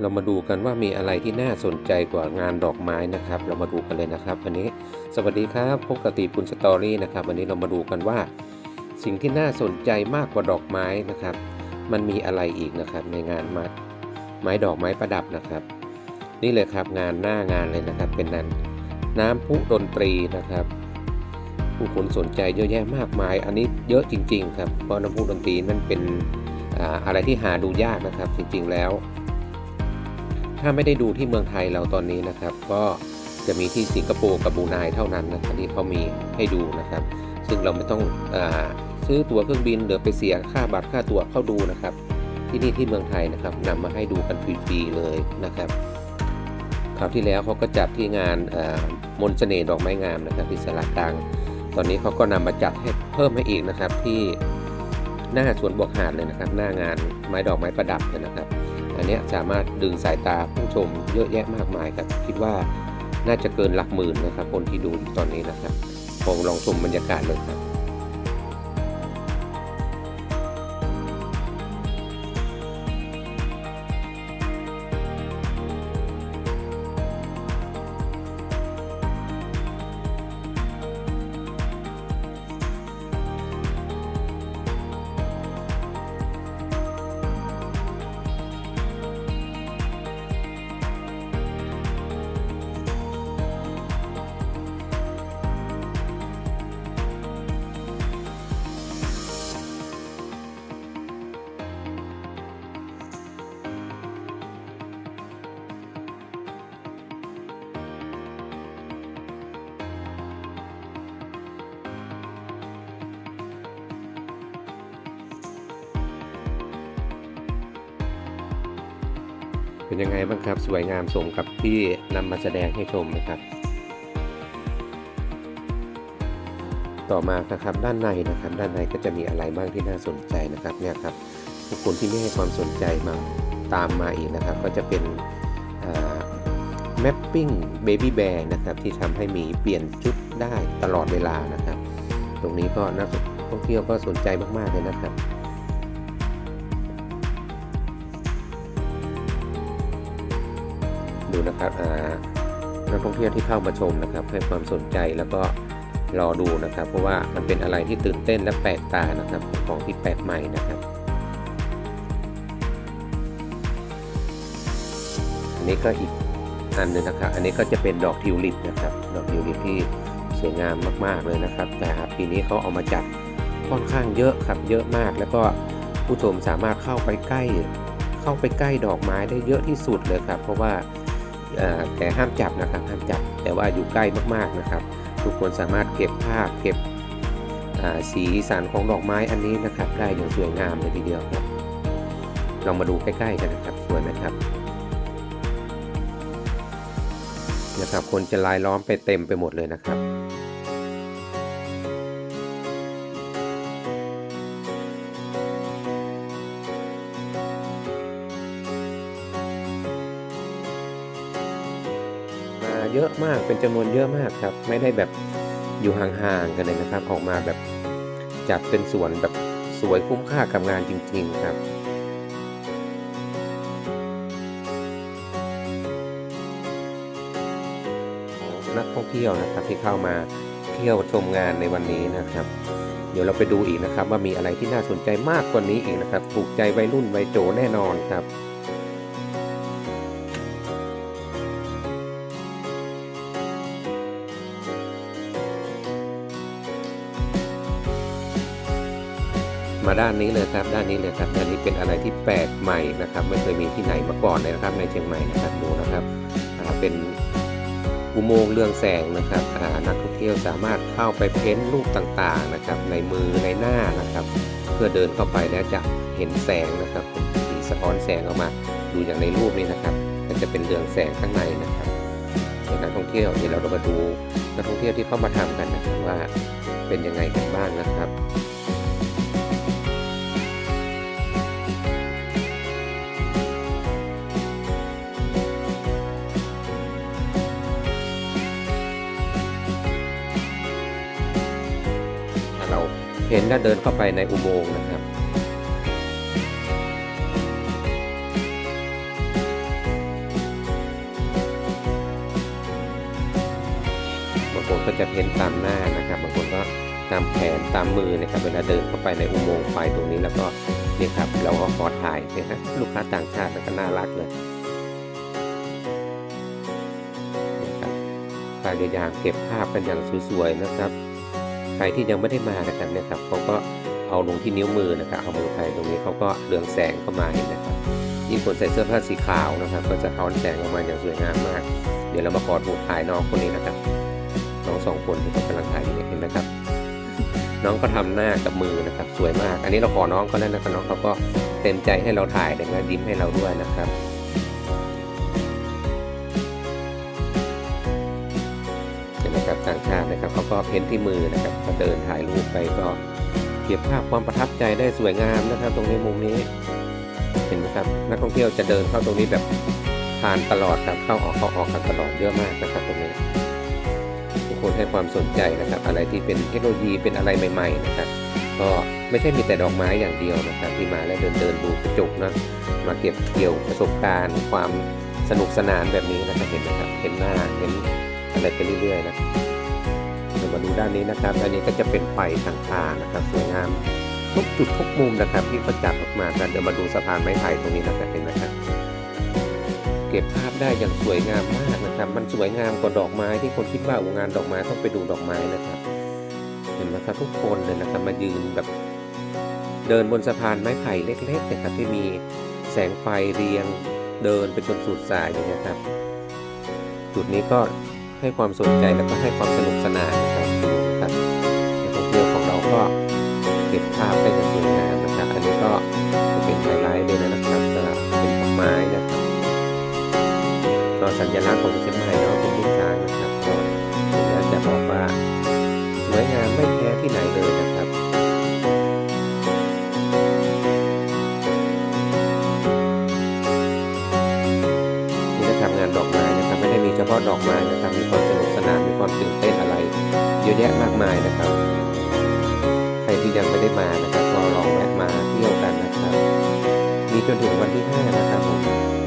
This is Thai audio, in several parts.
เรามาดูกันว่ามีอะไรที่น่าสนใจกว่างานดอกไม้นะครับ เรามาดูกันเลยนะครับวันนี้ สวัสดีครับพบกับตีปุนสตอรี่นะครับวันนี้เรามาดูกันว่า สิ่งที่น่าสนใจมากกว่าดอกไม้นะครับ มันมีอะไรอีกนะครับ ในงานไม้ไม้ดอกไม้ประดับนะครับ นี่เลยครับงานหน้างานเลยนะครับ เป็นนั้นน้ำพุดนตรีนะครับ ผู้คนสนใจเยอะแยะมากมาย อันนี้เยอะจริง ๆ ครับเพราะน้ำพุดนตรีนั่นเป็นอ่าอะไรที่หาดูยากนะครับ จริง ๆ แล้ว ถ้าไม่ได้ดูที่เมืองไทยเราตอนนี้นะครับ ก็จะมีที่สิงคโปร์กับบรูไนเท่านั้นนะครับที่เขามีให้ดูนะครับ ซึ่งเราไม่ต้องอซื้อตั๋วเครื่องบินหรือไปเสียค่าบัตรค่าตั๋วเข้าดูนะครับ ที่นี่ที่เมืองไทยนะครับนำมาให้ดูกันฟรีๆเลยนะครับคราวที่แล้วเขาก็จัดที่งานมนเสน่ห์ดอกไม้งามนะครับที่สระกลาง ตอนนี้เขาก็นำมาจัดให้เพิ่มให้อีกนะครับที่หน้าสวนบวกหาดเลยนะครับ หน้างานไม้ดอกไม้ประดับเลยนะครับ อันนี้สามารถดึงสายตาผู้ชมเยอะแยะมากมายครับ คิดว่าน่าจะเกินหลักหมื่นนะครับ คนที่ดูตอนนี้นะครับผมลองชมบรรยากาศเลยครับ เป็นยังไงบ้างครับสวยงามสมกับที่นำมาแสดงให้ชมนะครับ ต่อมานะครับด้านในนะครับ ด้านในก็จะมีอะไรบ้างที่น่าสนใจนะครับเนี่ยครับทุกคนที่ไม่ให้ความสนใจมาตามมาอีกนะครับ ก็จะเป็นแมปปิ้งเบบี้แบร์นะครับที่ทำให้หมีเปลี่ยนชุดได้ตลอดเวลานะครับ ตรงนี้ก็นักท่องเที่ยวก็สนใจมาก ๆ เลยนะครับ ดูนะครับนักท่องเที่ยวที่เข้ามาชมนะครับ ให้ความสนใจแล้วก็รอดูนะครับ เพราะว่ามันเป็นอะไรที่ตื่นเต้นและแปลกตานะครับของที่แปลกใหม่นะครับอันนี้ก็อีกอันหนึงนะครับ อันนี้ก็จะเป็นดอกทิวลิปนะครับ ดอกทิวลิปที่สวยงามมาก ๆ เลยนะครับ แต่ปีนี้เขาเอามาจัดค่อนข้างเยอะครับ เยอะมาก แล้วก็ผู้ชมสามารถเข้าไปใกล้ เข้าไปใกล้ดอกไม้ได้เยอะที่สุดเลยครับ เพราะว่า แต่ห้ามจับนะครับห้ามจับแต่ว่าอยู่ใกล้มากๆนะครับทุกคนสามารถเก็บภาพเก็บสีสันของดอกไม้อันนี้นะครับ ได้อย่างสวยงามเลยทีเดียวครับลองมาดูใกล้ๆกันนะครับสวยไหมครับนะครับ คนจะลายล้อมไปเต็มไปหมดเลยนะครับ เยอะมากเป็นจำนวนเยอะมากครับ ไม่ได้แบบอยู่ห่างๆกันเลยนะครับ ออกมาแบบจัดเป็นสวนแบบสวยคุ้มค่ากับงานจริง ๆครับนักท่องเที่ยวนะครับที่เข้ามาเที่ยวชมงานในวันนี้นะครับ เดี๋ยวเราไปดูอีกนะครับ ว่ามีอะไรที่น่าสนใจมากกว่านี้อีกนะครับ ถูกใจวัยรุ่นวัยโจแน่นอนครับ มาด้านนี้เลยครับ ด้านนี้เลยครับด้านนี้เป็นอะไรที่แปลกใหม่นะครับ ไม่เคยมีที่ไหนมาก่อนเลยนะครับ ในเชียงใหม่นะครับดูนะครับเป็นอุโมงค์เรืองแสงนะครับนักท่องเที่ยวสามารถเข้าไปเพ้นท์รูปต่างๆนะครับ ในมือในหน้านะครับ เพื่อเดินเข้าไปแล้วจะเห็นแสงนะครับสีสะท้อนแสงออกมา ดูอย่างในรูปนี้นะครับก็จะเป็นเรืองแสงข้างในนะครับเนักท่องเที่ยวเดี๋ยวเรามาดูนักท่องเที่ยวที่เข้ามาทำกันนะครับว่าเป็นยังไงกันบ้างนะครับ เห็นและเดินเข้าไปในอุโมงค์นะครับบางคนก็จะเห็นตามหน้านะครับบางคนก็ตามแขนตามมือนะครับเวลาเดินเข้าไปในอุโมงค์ไฟตรงนี้แล้วก็นี่ครับเราก็ขอถ่ายเนี่ยนะลูกค้าต่างชาติก็น่ารักเลยนะครับการเดินทางเก็บภาพกันอย่างสวยๆนะครับ ครที่ยังไม่ได้มานะครับเนี่ยครับเขาก็เอาลงที่นิ้วมือนะครับเอามือไปตรงนี้เขาก็เรืองแสงเข้ามาเห็นนะครับยิ่งคนใส่เสื้อผ้าสีขาวนะครับ ก็จะทอนแสงออกมาอย่างสวยงามมาก เดี๋ยวเรามาขอดูถ่ายน้องคนนี้นะครับน้องสองคนที่เขากำลังถ่ายอยู่เนี่ยเห็นไหมครับ น้องก็ทำหน้ากับมือนะครับ สวยมาก อันนี้เราขอน้องเขาแล้วนะครับน้องเขาก็เต็มใจให้เราถ่ายแต่ก็ยิ้มให้เราด้วยนะครับ ก็เพ้นที่มือนะครับก็เดินถ่ายรูปไปก็เก็บภาพความประทับใจได้สวยงามนะครับ ตรงนี้มุมนี้เห็นไหมครับนักท่องเที่ยวจะเดินเข้าตรงนี้แบบผ่านตลอดครับเข้าออกเข้าออกกันตลอดเยอะมากนะครับตรงนี้ทุกคนให้ความสนใจนะครับ อะไรที่เป็นเทคโนโลยีเป็นอะไรใหม่ ๆ นะครับ ก็ไม่ใช่มีแต่ดอกไม้อย่างเดียวนะครับ ที่มาแล้วเดินเดินดูกระจกนะมาเก็บเกี่ยวประสบการณ์ ความสนุกสนานแบบนี้นะครับเห็นไหมครับเห็นหน้าเห็นอะไรไปเรื่อยๆนะเรา มาดูด้านนี้นะครับ อันนี้ก็จะเป็นไฟต่างๆนะครับสวยงามทุกจุดทุกมุมนะครับ ที่เขาจัดออกมากันเดี๋ยวมาดูสะพานไม้ไผ่ตรงนี้นะครับเห็นไหมครับเก็บภาพได้อย่างสวยงามมากนะครับ มันสวยงามกว่าดอกไม้ที่คนคิดว่าโอ้งานดอกไม้ต้องไปดูดอกไม้นะครับ เห็นไหมครับทุกคนเลยนะครับมายืนแบบ เดินบนสะพานไม้ไผ่เล็กๆนะครับที่มีแสงไฟเรียงเดินเป็นจนสุดสายอย่างเงี้ครับ จุดนี้ก็ ให้ความสนใจแล้วก็ให้ความสนุกสนานนะครับนะครับนักท่องเที่ยวของเราก็เก็บภาพได้อย่างสวยงามนะครับ อันนี้ก็จะเป็นไฮไลท์เลยนะครับก็เป็นดอกไม้นะครับก็สัญลักษณ์ของเชียงใหม่เนาะเป็นลูกช้างนะครับ ไม่ได้มีเฉพาะดอกไม้นะครับมีความสนุกสนานมีความตื่นเต้นอะไร เยอะแยะมากมายนะครับ ใครที่ยังไม่ได้มานะครับก็ลองแวะมาเที่ยวกันนะครับ มีจนถึงวันที่ 5 นะครับผม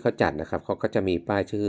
เขาจัดนะครับเขาก็จะมีป้ายชื่อ